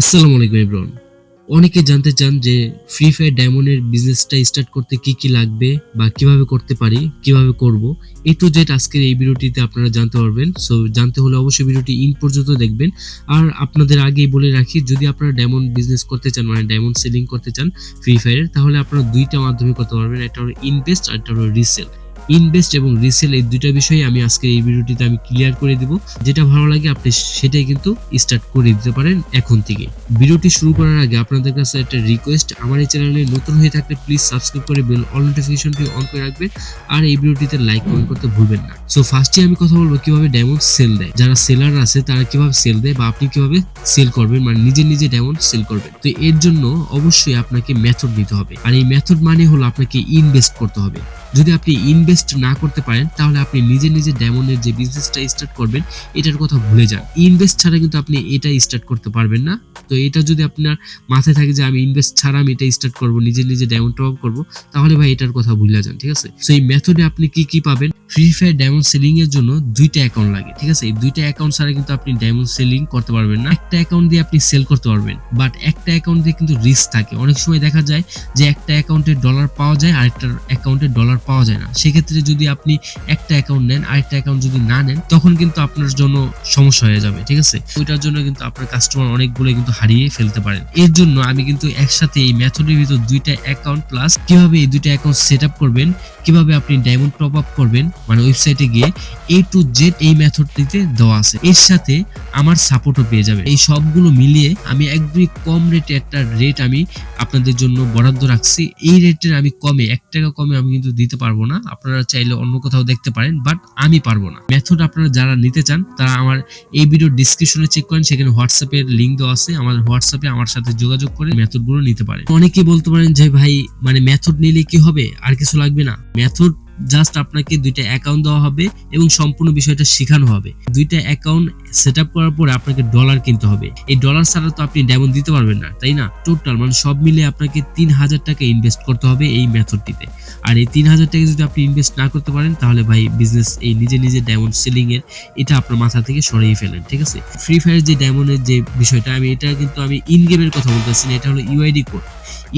আসসালামু আলাইকুম এভরিওয়ান অনেকে জানতে চান যে ফ্রি ফায়ার ডায়মন্ডের বিজনেসটা স্টার্ট করতে কি কি লাগবে বা কীভাবে করতে পারি, কীভাবে করব, এ টু জেড আজকের এই ভিডিওটিতে আপনারা জানতে পারবেন। সো জানতে হলে অবশ্যই ভিডিওটি ইন পর্যন্ত দেখবেন। আর আপনাদের আগেই বলে রাখি, যদি আপনারা ডায়মন্ড বিজনেস করতে চান মানে ডায়মন্ড সেলিং করতে চান ফ্রি ফায়ারের তাহলে আপনারা দুইটা মাধ্যমে করতে পারবেন। একটা হলো ইনভেস্ট আর একটা হলো রিসেল ইনভেস্ট এবং রিসেল এই দুইটা বিষয়ে আমি আজকের এই ভিডিওটিতে আমি ক্লিয়ার করে দিব। যেটা ভালো লাগে আপনি সেটাই কিন্তু স্টার্ট করে দিতে পারেন এখন থেকে ভিডিওটি শুরু করার আগে আপনাদের কাছে একটা রিকোয়েস্ট আমার এই চ্যানেলে নতুন হয়ে থাকলে প্লিজ সাবস্ক্রাইব করে বেল অল নোটিফিকেশনটি অন করে রাখবেন আর এই ভিডিওটিতে লাইক কমেন্ট করতে ভুলবেন না। সো ফার্স্টে আমি কথা বলব কীভাবে ডায়মন্ড সেল দেয়। যারা সেলার আছে তারা কীভাবে সেল দেয় বা আপনি কীভাবে সেল করবেন মানে নিজে নিজে ডায়মন্ড সেল করবেন। তো এর জন্য অবশ্যই আপনাকে মেথড নিতে হবে। আর এই মেথড মানে হলো আপনাকে ইনভেস্ট করতে হবে। যদি আপনি ইনভেস্ট না করতে পারেন, তাহলে আপনি নিজে নিজে ডায়মন্ডের যে বিজনেসটা স্টার্ট করবেন, এটার কথা ভুলে যান। ইনভেস্ট ছাড়া কিন্তু আপনি এটা স্টার্ট করতে পারবেন না। তো এটা যদি আপনার মাথায় থাকে যে আমি ইনভেস্ট ছাড়া আমি এটা স্টার্ট করব, নিজে নিজে ডায়মন্ড টপ করব, তাহলে ভাই এটার কথা ভুলে যান, ঠিক আছে? সো এই মেথডে আপনি কি কি পাবেন? ফ্রি ফায়ার ডায়মন্ড সেলিং এর জন্য দুইটা অ্যাকাউন্ট লাগে, ঠিক আছে? এই দুইটা অ্যাকাউন্ট ছাড়া কিন্তু আপনি ডায়মন্ড সেলিং করতে পারবেন না। একটা অ্যাকাউন্ট দিয়ে আপনি সেল করতে পারবেন বাট একটা অ্যাকাউন্ট দিয়ে কিন্তু রিস্ক থাকে। অনেক সময় দেখা যায় যে একটা অ্যাকাউন্টে ডলার পাওয়া যায় আরেকটা অ্যাকাউন্টে ডলার পাওয়া যায় না। সেক্ষেত্রে যদি আপনি একটা অ্যাকাউন্ট নেন, আরেকটা অ্যাকাউন্ট যদি না নেন, তখন কিন্তু আপনার জন্য সমস্যা হয়ে যাবে, ঠিক আছে? ওইটার জন্য কিন্তু আপনার কাস্টমার অনেকগুলো কিন্তু হারিয়ে ফেলতে পারেন। এর জন্য আমি কিন্তু একসাথে এই মেথডের ভিতর দুইটা অ্যাকাউন্ট প্লাস কীভাবে এই দুইটা অ্যাকাউন্ট সেট আপ করবেন, কীভাবে আপনি ডায়মন্ড টপ আপ করবেন মানে ওয়েবসাইটে গিয়ে এ টু জেড এই মেথডটিতে দেওয়া আছে। এর সাথে আমার সাপোর্টও পেয়ে যাবে এই সবগুলো মিলিয়ে আমি একদমই কম রেটে একটা রেট আমি আপনাদের জন্য বরাদ্দ রাখছি। এই রেটের আমি কমে, এক টাকা কমে আমি কিন্তু দিতে পারব না। আপনারা চাইলে অন্য কোথাও দেখতে পারেন বাট আমি পারব না। মেথড আপনারা যারা নিতে চান, তারা আমার এই ভিডিও ডিসক্রিপশনে চেক করেন, সেখানে হোয়াটসঅ্যাপের লিঙ্ক দেওয়া আছে। আমাদের হোয়াটসঅ্যাপে আমার সাথে যোগাযোগ করে মেথডগুলো নিতে পারেন। অনেকেই বলতে পারেন যে, ভাই মানে মেথড নিলে কি হবে? আর কিছু লাগবে না? মেথড জাস্ট আপনাকে দুইটা অ্যাকাউন্ট দেওয়া হবে এবং সম্পূর্ণ বিষয়টা শেখানো হবে। দুইটা অ্যাকাউন্ট সেট আপ করার পরে আপনাকে ডলার কিনতে হবে। এই ডলার ছাড়া তো আপনি ডায়মন্ড দিতে পারবেন না, তাই না? টোটাল মানে সব মিলে আপনাকে তিন হাজার টাকা ইনভেস্ট করতে হবে এই মেথডটিতে আর এই তিন হাজার টাকা যদি আপনি ইনভেস্ট না করতে পারেন, তাহলে ভাই বিজনেস এই নিজে নিজে ডায়মন্ড সেলিং এর এটা আপনার মাথা থেকে সরিয়ে ফেলেন, ঠিক আছে? ফ্রি ফায়ার যে ডায়মন্ডের যে বিষয়টা, আমি এটা কিন্তু আমি ইন গেমের কথা বলতেছি না, এটা হলো ইউআইডি কোড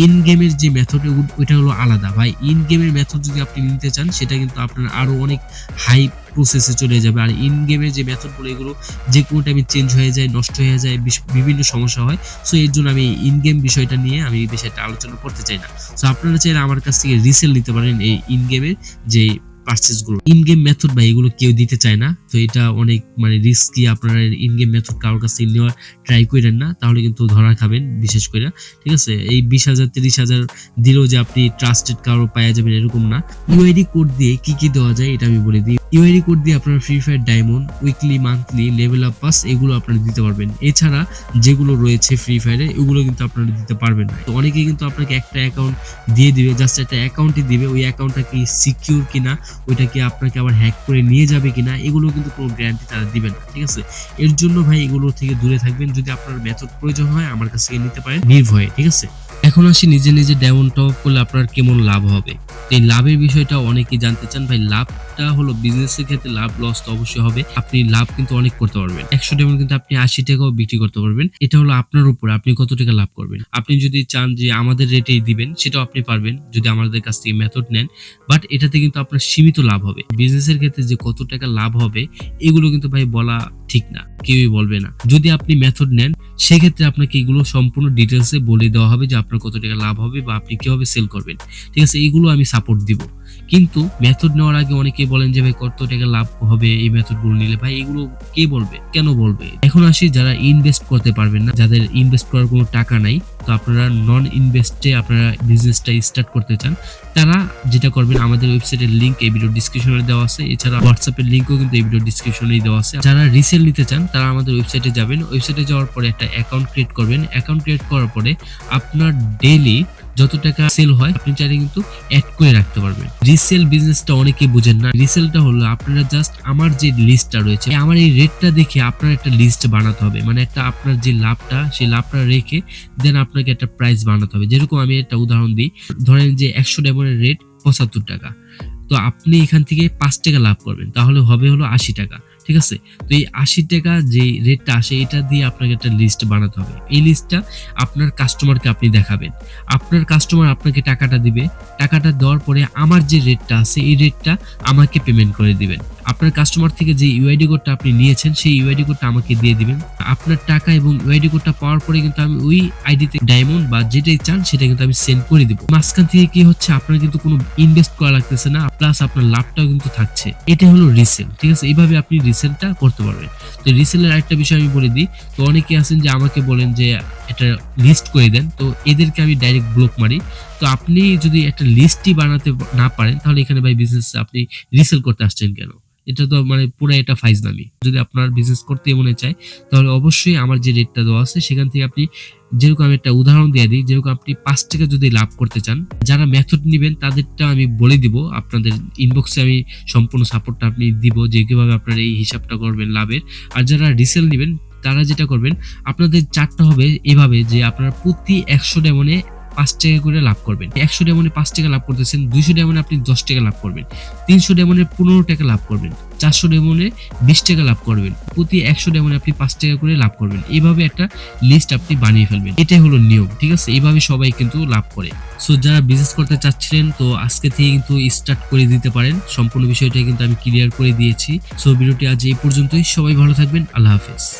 ইন গেমের যে মেথড ওইটা হলো আলাদা। ভাই ইন গেমের মেথড যদি আপনি নিতে চান, সেটা কিন্তু আপনার আরও অনেক হাই প্রসেসে চলে যাবে। আর ইন গেমের যে মেথডগুলো এগুলো, যে কোনো টাইমে চেঞ্জ হয়ে যায়, নষ্ট হয়ে যায় বিভিন্ন সমস্যা হয়। সো এর জন্য আমি ইন গেম বিষয়টা নিয়ে আমি এই বিষয়টা আলোচনা করতে চাই না। সো আপনারা চাইলে আমার কাছ থেকে রিসেল নিতে পারেন এই ইন গেমের যে পার্চেসগুলো। ইন গেম মেথড বা এগুলো কেউ দিতে চায় না। তো এটা অনেক মানে রিস্কি আপনারা ইন গেম মেথড কারোর কাছে নেওয়ার ট্রাই করেন না, তাহলে কিন্তু ধরা খাবেন বিশেষ করে। ঠিক আছে? এই বিশ হাজার, তিরিশ হাজার দিলেও যে আপনি ট্রাস্টেড কারও পাওয়া যাবেন এরকম না। ইউআইডি কোড দিয়ে কি কি দেওয়া যায় এটা আমি বলে দিই। ইউআইডি কোড দিয়ে আপনারা free fire diamond weekly monthly level up pass এগুলো আপনারা দিতে পারবেন। এছাড়া যেগুলো রয়েছে ফ্রি ফায়ারে এগুলো কিন্তু আপনারা দিতে পারবেন না। তো অনেকেই কিন্তু আপনাকে একটা অ্যাকাউন্ট দিয়ে দিবে জাস্ট একটা অ্যাকাউন্টই দিবে, ওই অ্যাকাউন্টটা কি সিকিউর কিনা ওইটা কি আপনাকে আবার হ্যাক করে নিয়ে যাবে কিনা এগুলো কিন্তু কোনো গ্যারান্টি তারা দিবে না, ঠিক আছে? এর জন্য ভাই এগুলো থেকে দূরে থাকবেন, যদি আপনার মেথড প্রয়োজন হয়, আমার কাছ থেকে নিতে পারেন, নির্ভয়ে, ঠিক আছে? এখন আসি নিজে নিজে ডায়মন্ড টপ করলে আপনার কেমন লাভ হবে? এই লাভের বিষয়টা অনেকেই জানতে চান। ভাই, লাভটা হলো বিজনেসের ক্ষেত্রে লাভ লস তো অবশ্যই হবে। আপনি লাভ কিন্তু অনেক করতে পারবেন। একশো ডায়মন্ড কিন্তু আপনি আশি টাকাও বিক্রি করতে পারবেন। এটা হলো আপনার উপর আপনি কত টাকা লাভ করবেন। আপনি যদি চান যে আমাদের রেটেই দিবেন, সেটাও আপনি পারবেন যদি আমাদের কাছ থেকে মেথড নেন। বাট এটাতে কিন্তু আপনার সীমিত লাভ হবে। বিজনেসের ক্ষেত্রে যে কত টাকা লাভ হবে, এগুলো কিন্তু ভাই বলা ঠিক না। কেউই বলবে না। যদি আপনি মেথড নেন সেক্ষেত্রে আপনাকে এগুলো সম্পূর্ণ ডিটেলসে বলে দেওয়া হবে যে আপনার কত টাকা লাভ হবে বা আপনি কীভাবে সেল করবেন। ঠিক আছে এগুলো আমি সাপোর্ট দিব। কিন্তু মেথড নেওয়ার আগে অনেকে বলেন যে, ভাই, কত টাকা লাভ হবে এই মেথডগুলো নিলে? ভাই, এগুলো কে বলবে? কেন বলবে? এখন আসি যারা ইনভেস্ট করতে পারবেন না, যাদের ইনভেস্ট করার কোনো টাকা নাই আপনারা নন ইনভেস্টে আপনারা বিজনেসটা স্টার্ট করতে চান, তারা যেটা করবেন, আমাদের ওয়েবসাইটের লিঙ্ক এই ভিডিও ডিসক্রিপশনে দেওয়া আছে। এছাড়া হোয়াটসঅ্যাপের লিঙ্কও কিন্তু এই ভিডিও ডিসক্রিপশনেই দেওয়া আছে। যারা রিসেল নিতে চান, তারা আমাদের ওয়েবসাইটে যাবেন। ওয়েবসাইটে যাওয়ার পরে একটা অ্যাকাউন্ট ক্রিয়েট করবেন। অ্যাকাউন্ট ক্রিয়েট করার পরে আপনার ডেইলি যত টাকা সেল হয়, আপনি চাইলে কিন্তু অ্যাড করে রাখতে পারবেন। রিসেল বিজনেসটা অনেকেই বুঝেন না। রিসেলটা হলো আপনারা জাস্ট আমার যে লিস্টটা রয়েছে আমার এই রেটটা দেখে আপনার একটা লিস্ট বানাতে হবে। মানে একটা আপনার যে লাভটা, সেই লাভটা রেখে দেন আপনাকে একটা প্রাইস বানাতে হবে। যেরকম আমি একটা উদাহরণ দিই, ধরেন যে একশো ডেমনের রেট পঁচাত্তর টাকা। তো আপনি এখান থেকে পাঁচ টাকা লাভ করবেন। তাহলে হবে হলো আশি টাকা। ঠিক আছে? তো এই আশি টাকা যে রেটটা আসে, এটা দিয়ে আপনাকে একটা লিস্ট বানাতে হবে। এই লিস্টটা আপনার কাস্টমারকে আপনি দেখাবেন। আপনার কাস্টমার আপনাকে টাকাটা দিবে। টাকাটা দেওয়ার পরে আমার যে রেটটা আছে, এই রেটটা আমাকে পেমেন্ট করে দিবেন। আপনার কাস্টমার থেকে যে ইউআইডি কোডটা আপনি নিয়েছেন, সেই ইউআইডি কোডটা আমাকে দিয়ে দিবেন। আপনার টাকা এবং ইউআইডি কোডটা পাওয়ার পরে কিন্তু আমি ওই আইডিতে ডায়মন্ড বা যেটাই চান সেটা কিন্তু আমি সেন্ড করে দিব। মাঝখান থেকে কি হচ্ছে, আপনার কিন্তু কোনো ইনভেস্ট করা লাগতেছে না প্লাস আপনার লাভটাও কিন্তু থাকছে। এটা হলো রিসেল ঠিক আছে? এইভাবে আপনি রিসেলটা করতে পারবেন। তো রিসেলের আরেকটা বিষয় আমি বলে দিই, তো অনেকে আছেন যে আমাকে বলেন যে এটা লিস্ট করে দেন, তো এদেরকে আমি ডাইরেক্ট ব্লক মারি। তো আপনি যদি একটা লিস্টই বানাতে না পারেন, তাহলে এখানে ভাই বিজনেস আপনি রিসেল করতে আসছেন কেন? এটা তো মানে পুরো এটা ফাইজলামি। যদি আপনার বিজনেস করতে মনে চায়, তাহলে অবশ্যই আমার যে রেটটা দেওয়া আছে, সেখান থেকে আপনি যেরকম আমি একটা উদাহরণ দিয়ে দিই, যেরকম আপনি পাঁচ টাকা যদি লাভ করতে চান, যারা মেথড নেবেন তাদেরটা আমি বলে দিব, আপনাদের ইনবক্সে আমি সম্পূর্ণ সাপোর্টটা আপনি দিব, যে কীভাবে আপনার এই হিসাবটা করবেন লাভের। আর যারা রিসেল নেবেন, তারা যেটা করবেন, আপনাদের চারটা হবে এভাবে যে আপনারা প্রতি একশো ডেমনে পাঁচ টাকা করে লাভ করবেন। একশো ডেমনে পাঁচ টাকা লাভ করতেছেন, দুইশো ডেমনে আপনি দশ টাকা লাভ করবেন। তিনশো ডেমনে পনেরো টাকা লাভ করবেন, চারশো ডেমনে বিশ টাকা লাভ করবেন, প্রতি একশো ডেমনে আপনি পাঁচ টাকা করে লাভ করবেন। এইভাবে একটা লিস্ট আপনি বানিয়ে ফেলবেন। এটাই হলো নিয়ম, ঠিক আছে? এইভাবে সবাই কিন্তু লাভ করে। সো যারা বিজনেস করতে চাচ্ছিলেন, তো আজকে থেকে কিন্তু স্টার্ট করে দিতে পারেন। সম্পূর্ণ বিষয়টা কিন্তু আমি ক্লিয়ার করে দিয়েছি। সো ভিডিওটি আজ এই পর্যন্তই। সবাই ভালো থাকবেন। আল্লাহ হাফেজ।